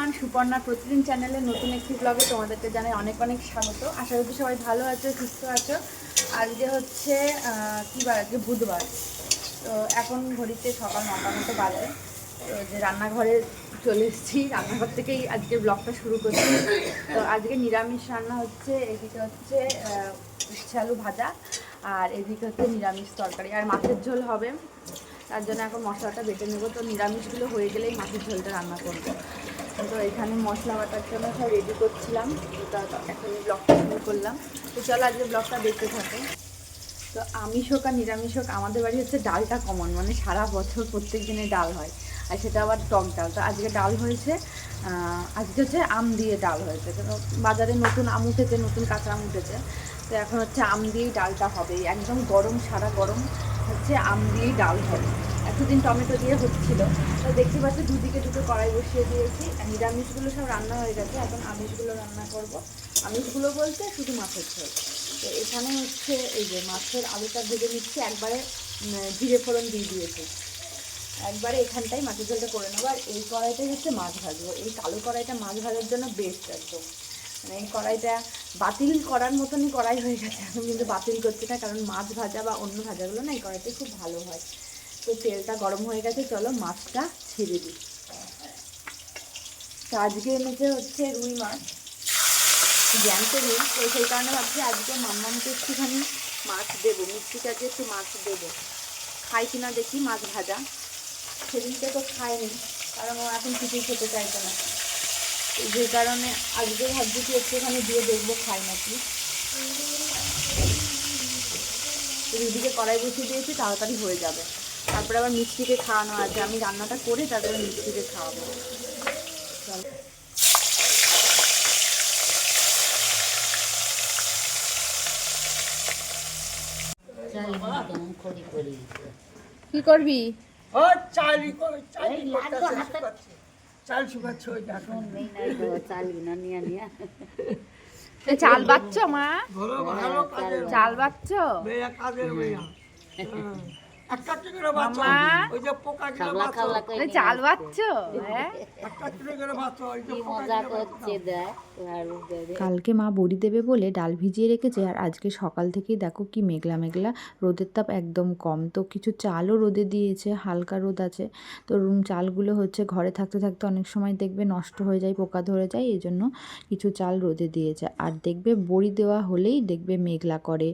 Everyone Suparna প্রতিদিন চ্যানেলে নতুন একটি ব্লগে তোমাদেরকে জানাই অনেক অনেক স্বাগত। আশা করি সবাই ভালো আছো, সুস্থ আছো। আজকে হচ্ছে কি বার? আজকে বুধবার। তো এখন ঘড়িতে সকাল নটার মতো বাজে। তো যে রান্নাঘরে চলে এসেছি, রান্নাঘর থেকেই আজকে ব্লগটা শুরু করছি। তো আজকে নিরামিষ রান্না হচ্ছে, এদিকে হচ্ছে উচ্ছে আলু ভাজা, আর এদিকে হচ্ছে নিরামিষ তরকারি। আর মাছের ঝোল হবে। তার জন্য এখন মশলাটা বেটে নেব। তো নিরামিষগুলো হয়ে গেলেই মাছের ঝোলটা রান্না করব। তো এখানে মশলা বাটার জন্য সব রেডি করছিলাম। তো এখন ব্লগটা শুরু করলাম। তো চলো আজকে ব্লগটা দেখতে থাকে। তো আমিষ হোক আর নিরামিষ হোক, আমাদের বাড়ি হচ্ছে ডালটা কমন মানে সারা বছর প্রত্যেক দিনে ডাল হয়। আর সেটা আবার টক ডাল। তো আজকে ডাল হয়েছে আজকে হচ্ছে আম দিয়ে ডাল হয়েছে। তো বাজারে নতুন আম উঠেছে, নতুন কাঁচা আম উঠেছে। তো এখন হচ্ছে আম দিয়েই ডালটা হবে। একদম গরম, সারা গরম হচ্ছে আম দিয়েই ডাল হবে। এতদিন টমেটো দিয়ে হচ্ছিল। তো দেখতে পাচ্ছি, দুদিকে দুটো কড়াই বসিয়ে দিয়েছি। নিরামিষগুলো সব রান্না হয়ে গেছে। এখন আমিষগুলো রান্না করব। আমিষগুলো বলতে শুধু মাছের ঝোল। তো এখানে হচ্ছে এই যে মাছের আলুটা ভেজে নিচ্ছি। একবারে জিরে ফোড়ন দিয়ে দিয়েছি। একবারে এখানটাই মাছের ঝোলটা করে নেব। আর এই কড়াইটাই হচ্ছে মাছ ভাজবো। এই কালো কড়াইটা মাছ ভাজার জন্য বেস্ট একদম। মানে এই কড়াইটা বাতিল করার মতনই কড়াই হয়ে গেছে। এখন কিন্তু বাতিল করছি না, কারণ মাছ ভাজা বা অন্য ভাজাগুলো না এই কড়াইতে খুব ভালো হয়। তো তেলটা গরম হয়ে গেছে, চলো মাছটা ছেড়ে দিই। তো আজকে এনেছে হচ্ছে রুই মাছ, জ্যান্ত রুই। তো সেই কারণে ভাবছি আজকে মাম্মামকে একটুখানি মাছ দেবো মিষ্টির কাছে একটু মাছ দেবো। খাই কিনা দেখি, মাছ ভাজা। সেদিনকে তো খায়নি কারণ ও এখন কিছুই খেতে চাইছে না। যে কারণে আজকে ভাবছি কি একটুখানি দিয়ে দেখব খাই নাকি। তো দিদিকে কড়াই বসিয়ে দিয়েছি, তাড়াতাড়ি হয়ে যাবে। তারপরে আবার মিষ্টিকে খাওয়ানো আছে। আমি রান্নাটা করে তারপরে মিষ্টিকে খাওয়াবো। কি করবি? ও চাল শুকাচ্ছে। চাল বাচ্চ মা? চাল বাচ্চ? কাজের মেয়া। একটা একটা করে বাচ্চা। ওই যে পোকা গিলা বাচ্চা। চাল বাচ্চ? হ্যাঁ? কালকে মা বড়ি দেবে বলে ডাল ভিজিয়ে রেখেছে আর আজকে সকাল থেকেই দেখো কি মেঘলা মেঘলা রোদের তাপ একদম কম। তো কিছু চালও রোদে দিয়েছে হালকা রোদ আছে। তো রুম চালগুলো হচ্ছে ঘরে থাকতে থাকতে অনেক সময় দেখবে নষ্ট হয়ে যায় পোকা ধরে যায় এই জন্য কিছু চাল রোদে দিয়েছে। আর দেখবে বড়ি দেওয়া হলেই দেখবে মেঘলা করে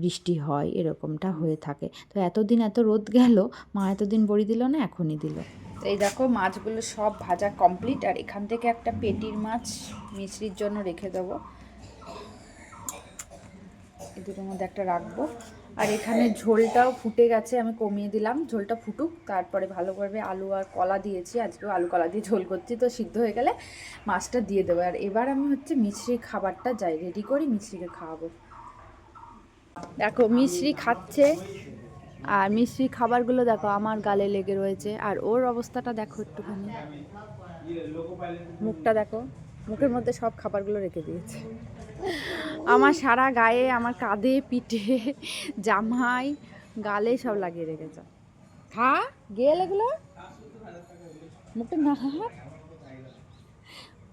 বৃষ্টি হয় এরকমটা হয়ে থাকে। তো এতদিন এত রোদ গেল, মা এতদিন বড়ি দিল না, এখনই দিল। তো এই দেখো, মাছগুলো সব ভাজা কমপ্লিট আর এখান থেকে একটা পেটির মাছ মিশ্রির জন্য রেখে দেবো। এই দুটোর মধ্যে একটা রাখব। আর এখানে ঝোলটাও ফুটে গেছে, আমি কমিয়ে দিলাম, ঝোলটা ফুটুক, তারপরে ভালো করে আলু আর কলা দিয়েছি, আজকেও আলু কলা দিয়ে ঝোল করছি, তো সিদ্ধ হয়ে গেলে মাছটা দিয়ে দেবো। আর এবার আমি হচ্ছে মিশ্রি খাবারটা যাই রেডি করি মিশ্রিকে খাওয়াবো। দেখো মিশ্রি খাচ্ছে। আর মিষ্টি খাবারগুলো দেখো, আমার গালে লেগে রয়েছে। আর ওর অবস্থাটা দেখো একটুখানি। মুখটা দেখো, মুখের মধ্যে সব খাবারগুলো রেখে দিয়েছে। আমার সারা গায়ে, আমার কাঁধে, পিঠে, জামাই, গালে সব লাগিয়ে রেখেছে। খা, গেল এগুলো? মুখে না,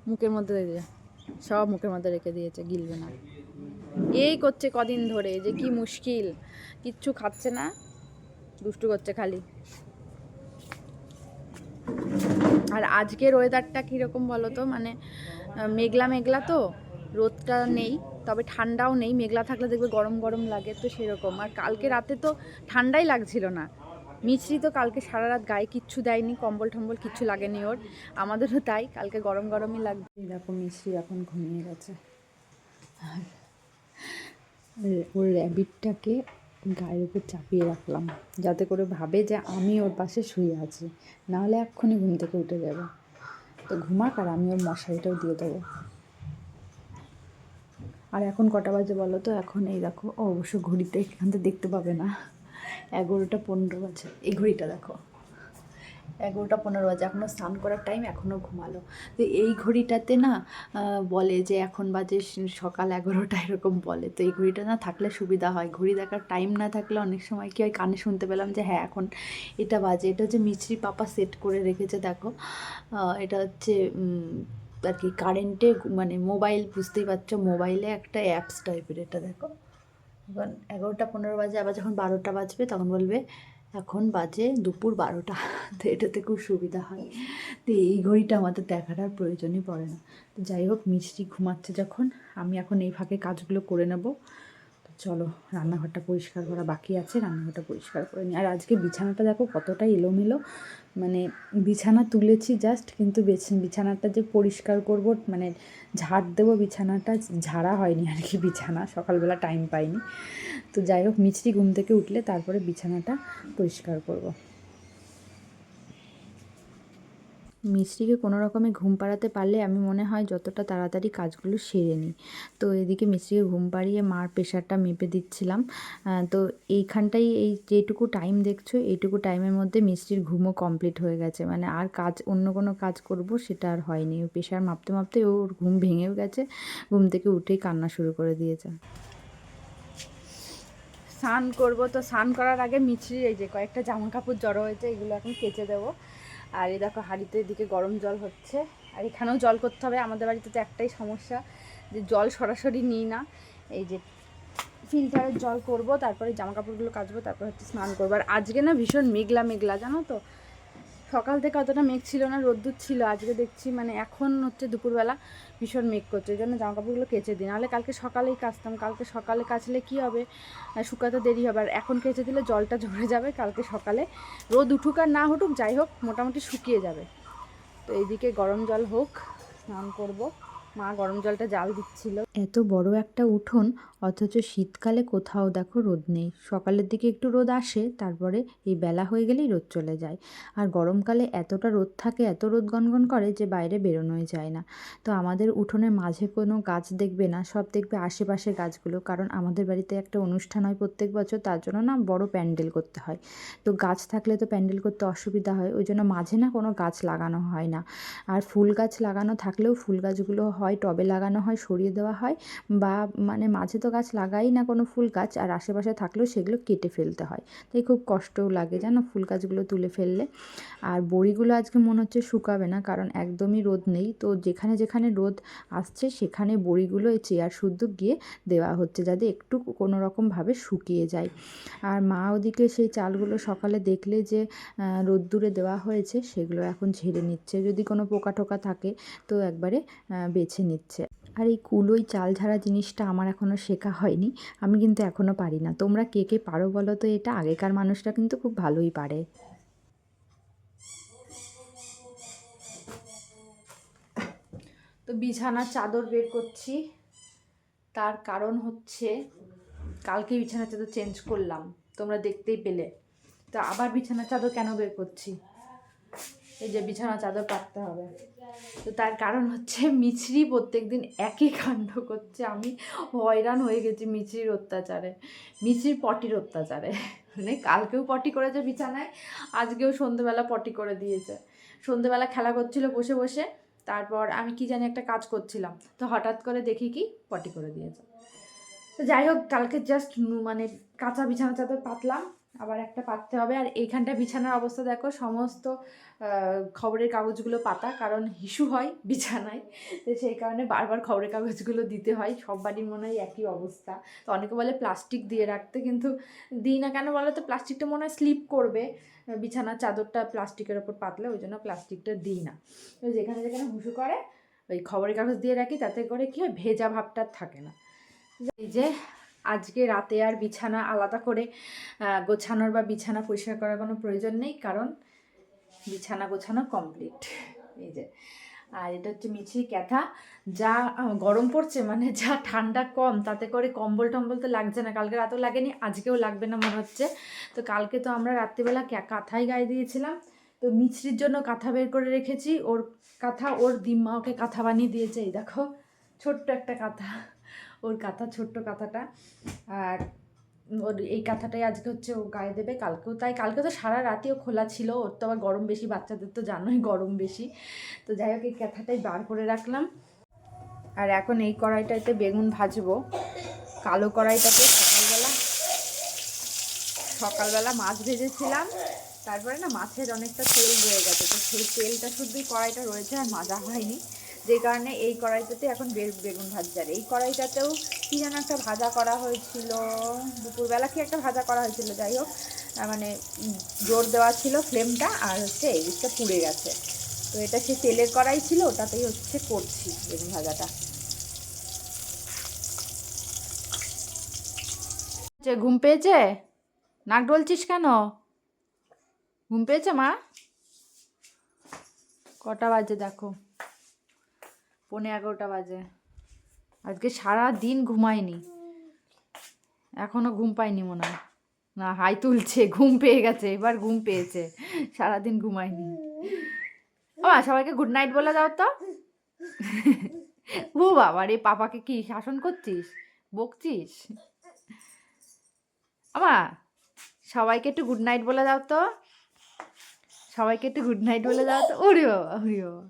মুখের মধ্যে রেখে সব মুখের মধ্যে রেখে দিয়েছে, গিলবে না। এই করছে কদিন ধরে, যে কি মুশকিল। কিচ্ছু খাচ্ছে না। দুষ্টু করছে খালি। আর আজকের ওয়েদারটা কীরকম বলো তো মানে মেঘলা মেঘলা তো, রোদটা নেই, তবে ঠান্ডাও নেই, মেঘলা থাকলে দেখবে গরম গরম লাগে তো সেরকম। আর কালকে রাতে তো ঠান্ডাই লাগছিল না। মিছরি তো কালকে সারা রাত গায়ে কিচ্ছু দেয়নি, কম্বল টম্বল কিচ্ছু লাগেনি ওর। আমাদেরও তাই, কালকে গরম গরমই লাগবে। এরকম মিষ্টি এখন ঘুমিয়ে গেছে। আর ওর র্যাবিটটাকে গায়ের উপর চাপিয়ে রাখলাম। যাতে করে ভাবে যে আমি ওর পাশে শুয়ে আছি। নাহলে এক্ষুনি ঘুম থেকে উঠে যাবে। তো ঘুমাক আর আমি ওর মশারিটাও দিয়ে দেবো। আর এখন কটা বাজে বলো তো? এখন এই দেখো, অবশ্য ঘড়িতে এখান থেকে দেখতে পাবে না। এগারোটা পনেরো বাজে। এই ঘড়িটা দেখো। এগারোটা পনেরো বাজে এখনও স্নান করার টাইম এখনও ঘুমালো। তো এই ঘড়িটাতে না বলে যে এখন বাজে সকাল এগারোটা, এরকম বলে। তো এই ঘড়িটা না থাকলে সুবিধা হয়। ঘড়ি দেখার টাইম না থাকলে অনেক সময় কি হয়, কানে শুনতে পেলাম যে হ্যাঁ এখন এটা বাজে। এটা হচ্ছে মিছরি পাপা সেট করে রেখেছে, দেখো। এটা হচ্ছে আর কি কারেন্টে মানে মোবাইল বুঝতেই পারছ মোবাইলে একটা অ্যাপস টাইপের এটা, দেখো। এখন এগারোটা পনেরো বাজে, আবার যখন বারোটা বাজবে, তখন বলবে এখন বাজে দুপুর বারোটা। তো এটাতে খুব সুবিধা হয়। তো এই ঘড়িটা আমাদের দেখার আর প্রয়োজনই পড়ে না। তো যাই হোক, মিষ্টি ঘুমাচ্ছে যখন। আমি এখন এই ফাঁকে কাজগুলো করে নেব। চলো, রান্নাঘরটা পরিষ্কার করা বাকি আছে, রান্নাঘরটা পরিষ্কার করে নিই। আর আজকে বিছানাটা দেখো কতটা এলোমেলো। মানে বিছানা তুলেছি জাস্ট কিন্তু বেছ- বিছানাটা যে পরিষ্কার করব মানে ঝাড় দেবো বিছানাটা, ঝাড়া হয়নি আর কি বিছানা, সকালবেলা টাইম পাইনি। তো যাই হোক, মিছরি ঘুম থেকে উঠলে তারপরে বিছানাটা পরিষ্কার করব। মিষ্টিকে কোনো রকমে ঘুম পাড়াতে পারলে আমি মনে হয় যতটা তাড়াতাড়ি কাজগুলো সেরে নিই। তো এদিকে মিষ্টিকে ঘুম পাড়িয়ে মার প্রেশারটা মেপে দিচ্ছিলাম। তো এইখানটাই এই যেটুকু টাইম দেখছ, এইটুকু টাইমের মধ্যে মিষ্টির ঘুমও কমপ্লিট হয়ে গেছে। মানে আর কাজ, অন্য কোনো কাজ করব সেটা আর হয়নি। প্রেশার মাপতে মাপতে ওর ঘুম ভেঙেও গেছে। ঘুম থেকে উঠেই কান্না শুরু করে দিয়েছে। স্নান করব তো, স্নান করার আগে মিছরি এই যে কয়েকটা জামা কাপড় জড়ো হয়েছে, এগুলো এখন কেচে দেবো। আর এই দেখো হাঁড়িতে এদিকে গরম জল হচ্ছে। আর এখানেও জল করতে হবে, আমাদের বাড়িতে তো একটাই সমস্যা যে জল সরাসরি নিই না। এই যে ফিল্টারের জল করব, তারপরে জামা কাপড়গুলো কাচবো, তারপর হচ্ছে স্নান করব। আর আজকে না ভীষণ মেঘলা মেঘলা, জানো তো? সকাল থেকে অতটা মেঘ ছিল না, রোদ্দুর ছিল। আজকে দেখছি মানে এখন হচ্ছে দুপুরবেলা ভীষণ মেঘ করছে। ওই জন্য জামা কাপড়গুলো কেচে দিই। নাহলে কালকে সকালেই কাচতাম। কালকে সকালে কাচলে কি হবে? শুকাতে দেরি হবে। আর এখন কেচে দিলে জলটা ঝরে যাবে কালকে সকালে। রোদ উঠুক আর না উঠুক, যাই হোক, মোটামুটি শুকিয়ে যাবে। তো এইদিকে গরম জল হোক, স্নান করব। মা গরম জলটা জাল দিচ্ছিল। এত বড় একটা উঠোন, অথচ শীতকালে কোথাও দেখো রোদ নেই। সকালের দিকে একটু রোদ আসে, তারপরে এই বেলা হয়ে গেলেই রোদ চলে যায়। আর গরমকালে এতটা রোদ থাকে, এত রোদ গনগন করে যে বাইরে বেরোনোই যায় না। তো আমাদের উঠোনের মাঝে কোনো গাছ দেখবে না, সব দেখবে আশেপাশে গাছগুলো। কারণ আমাদের বাড়িতে একটা অনুষ্ঠান হয় প্রত্যেক বছর, তার জন্য না বড় প্যান্ডেল করতে হয়। তো গাছ থাকলে তো প্যান্ডেল করতে অসুবিধা হয়, ওই জন্য মাঝে না কোনো গাছ লাগানো হয় না। আর ফুল গাছ লাগানো থাকলেও ফুল গাছগুলো হয় টবে লাগানো হয় সরিয়ে দেওয়া হয় বা মানে মাঝে তো গাছ লাগাই না কোনো ফুল গাছ আর আশেপাশে থাকলেও সেগুলো কেটে ফেলতে হয়। তাই খুব কষ্টও লাগে জানো ফুল গাছগুলো তুলে ফেললে। আর বড়িগুলো আজকে মনে হচ্ছে শুকাবে না কারণ একদমই রোদ নেই। তো যেখানে যেখানে রোদ আসছে সেখানে বড়িগুলো এই চেয়ার শুদ্ধ গিয়ে দেওয়া হচ্ছে যাতে একটু কোনো রকমভাবে শুকিয়ে যায়। আর মা ওদিকে সেই চালগুলো সকালে দেখলে যে রোদ্দুরে দেওয়া হয়েছে সেগুলো এখন ঝেড়ে নিচ্ছে। যদি কোনো পোকা টোকা থাকে তো একবারে আহ, বেছে নিচ্ছে। আর এই কুলোই চাল ঝাড়া জিনিসটা আমার এখনও শেখা হয়নি, আমি কিন্তু এখনও পারি না। তোমরা কে কে পারো বলো তো, এটা আগেকার মানুষরা কিন্তু খুব ভালোই পারে। তো বিছানার চাদর বের করছি। তার কারণ হচ্ছে, কালকে বিছানার চাদর চেঞ্জ করলাম, তোমরা দেখতেই পেলে। তো আবার বিছানার চাদর কেন বের করছি? এই যে বিছানা চাদর পাততে হবে। তো তার কারণ হচ্ছে মিছরি প্রত্যেক দিন একই কাণ্ড করছে। আমি হয়রান হয়ে গেছি মিছরির অত্যাচারে, মিছরির পটির অত্যাচারে। মানে কালকেও পটি করেছে বিছানায়, আজকেও সন্ধেবেলা পটি করে দিয়েছে। সন্ধেবেলা খেলা করছিল বসে বসে, তারপর আমি কি জানি একটা কাজ করছিলাম। তো হঠাৎ করে দেখি কি পটি করে দিয়েছে। তো যাই হোক, কালকে জাস্ট মানে কাঁচা বিছানা চাদর পাতলাম আবার একটা পাততে হবে। আর এইখানটা বিছানার অবস্থা দেখো, সমস্ত খবরের কাগজগুলো পাতা, কারণ হিসু হয় বিছানায়। তো সেই কারণে বারবার খবরের কাগজগুলো দিতে হয়। সব বাড়ির মনে হয় একই অবস্থা। তো অনেকে বলে প্লাস্টিক দিয়ে রাখতে, কিন্তু দিই না কেন বলো তো প্লাস্টিকটা মনে হয় স্লিপ করবে। বিছানার চাদরটা প্লাস্টিকের ওপর পাতলে, ওই জন্য প্লাস্টিকটা দিই না। তো যেখানে যেখানে হুসু করে, ওই খবরের কাগজ দিয়ে রাখি, তাতে করে কি হয়? ভেজা ভাবটা থাকে না। এই যে আজকে রাতে আর বিছানা আলাদা করে গোছানোর বা বিছানা পরিষ্কার করার কোনো প্রয়োজন নেই, কারণ বিছানা গোছানো কমপ্লিট এই যে, আর এটা হচ্ছে মিছি ক্যাথা। যা গরম পড়ছে মানে যা ঠান্ডা কম, তাতে করে কম্বল টম্বল তো লাগছে না, কালকে রাতেও লাগেনি, আজকেও লাগবে না মনে হচ্ছে। তো কালকে তো আমরা রাত্রিবেলা কাঁথাই গায়ে দিয়েছিলাম। তো মিছরির জন্য কাঁথা বের করে রেখেছি, ওর কাঁথা, ওর দিম্মা ওকে কাঁথা বানিয়ে দিয়েছে, এই দেখো, ছোট্ট একটা কাঁথা। ওর কাঁথা, ছোট্ট কাঁথাটা। আর ওর এই কাঁথাটাই আজকে হচ্ছে ও গায়ে দেবে। কালকেও তাই, কালকে তো সারা রাতেও খোলা ছিল। ওর তো আবার গরম বেশি, বাচ্চাদের তো জানোই গরম বেশি। তো যাই হোক, এই কাঁথাটাই বার করে রাখলাম। আর এখন এই কড়াইটাতে বেগুন ভাজবো। কালো কড়াইটাতে সকালবেলা সকালবেলা মাছ ভেজেছিলাম। তারপরে না মাছের অনেকটা তেল রয়ে গেছে। তো সেই তেলটা শুধুই কড়াইটা রয়েছে, আর মাজা হয়নি। যে কারণে এই কড়াইটাতে এখন বেগুন আর এই কড়াইটাতেও কী যেন একটা ভাজা করা হয়েছিল। দুপুরবেলা কি একটা ভাজা করা হয়েছিল, যাই হোক। মানে জোর দেওয়া ছিল ফ্লেমটা আর হচ্ছে এই দিকটা পুড়ে গেছে। তো এটা সে তেলের কড়াই ছিল, ওটাতেই হচ্ছে করছি বেগুন ভাজাটা। ঘুম পেয়েছে? নাক ডলছিস কেন? ঘুম পেয়েছে মা? কটা বাজে দেখো। পৌনে এগারোটা বাজে। আজকে সারা দিন ঘুমায়নি এখনও ঘুম পাইনি মনে হয়। না, হাই তুলছে, ঘুম পেয়ে গেছে, এবার ঘুম পেয়েছে। সারাদিন ঘুমায়নি ও সবাইকে গুড নাইট বলে দাও তো। ও বাবা রে, পাপাকে কি শাসন করছিস? বকছিস? আমা সবাইকে একটু গুড নাইট বলে দাও তো। সবাইকে একটু গুড নাইট বলে দাও তো। ওরে বাবা ওরে বাবা।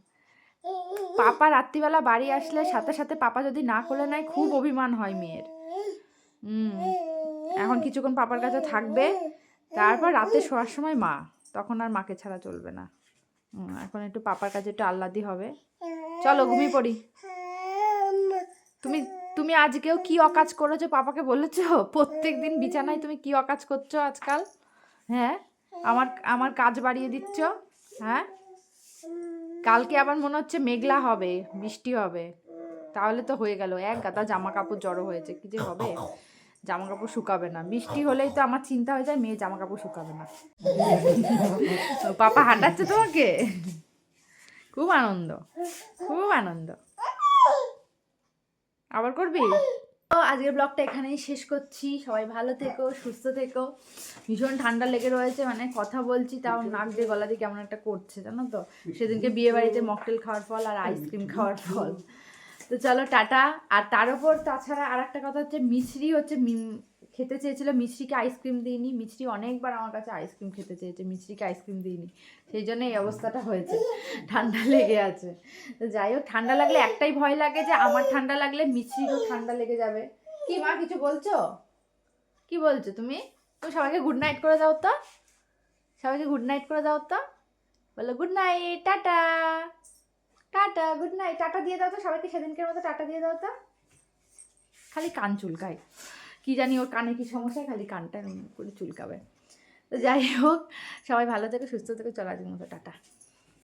পাপা রাত্রিবেলা বাড়ি আসলে সাথে সাথে পাপা যদি না করলে নাই খুব অভিমান হয় মেয়ের। এখন কিছুক্ষণ পাপার কাছে থাকবে, তারপর রাতে শোয়ার সময় মা, তখন আর মাকে ছাড়া চলবে না। এখন একটু পাপার কাছে একটু আহ্লাদি হবে। চলো, ঘুমিয়ে পড়ি। তুমি তুমি আজকেও কি অকাজ করেছ পাপাকে বলেছ? প্রত্যেক দিন বিছানায় তুমি কি অকাজ করছ আজকাল? হ্যাঁ? আমার আমার কাজ বাড়িয়ে দিচ্ছ? হ্যাঁ? কালকে আবার মনে হচ্ছে মেঘলা হবে, বৃষ্টি হবে। তাহলে তো হয়ে গেল, এক গাদা জামা কাপড় জড়ো হয়েছে, কি যে হবে? জামা কাপড় শুকাবে না। বৃষ্টি হলেই তো আমার চিন্তা হয়ে যায়, মেয়ে জামা কাপড় শুকাবে না। পাপা হাঁটাচ্ছে তোমাকে? খুব আনন্দ খুব আনন্দ। আবার করবি? তো আজকের ব্লগটা এখানেই শেষ করছি। সবাই ভালো থেকো, সুস্থ থেকো। ভীষণ ঠান্ডা লেগে রয়েছে মানে কথা বলছি, তাও নাক দিয়ে, গলা দিয়ে কেমন একটা করছে, জানো তো? সেদিনকে বিয়ে বাড়িতে মকটেল খাওয়ার ফল আর আইসক্রিম খাওয়ার ফল। তো চলো, টাটা। আর তার উপর তাছাড়া আর একটা কথা হচ্ছে মিশ্রি হচ্ছে খেতে চেয়েছিল, মিছরিকে আইসক্রিম দিইনি। মিছরি অনেকবার আমার কাছে আইসক্রিম খেতে চেয়েছে, মিছরিকে আইসক্রিম দিইনি। সেই জন্য এই অবস্থাটা হয়েছে। ঠান্ডা লেগে আছে। যাই হোক, ঠান্ডা লাগলে একটাই ভয় লাগে যে আমার ঠান্ডা লাগলে মিছরিরও ঠান্ডা লেগে যাবে। কি মা, কিছু বলছো? কি বলছো তুমি? তুমি সবাইকে গুড নাইট করে দাও তো। সবাইকে গুড নাইট করে দাও তো। বলো good night tata. Tata good night tata দিয়ে দাও তো সবাইকে, সেদিনকের মতো টাটা দিয়ে দাও তো। খালি কান চুলকায়। কি জানি ওর কানে কি সমস্যা, খালি কানটা করে চুলকাবে। তো যাই হোক, সবাই ভালো থেকে, সুস্থ থেকে চলার জন্য টাটা।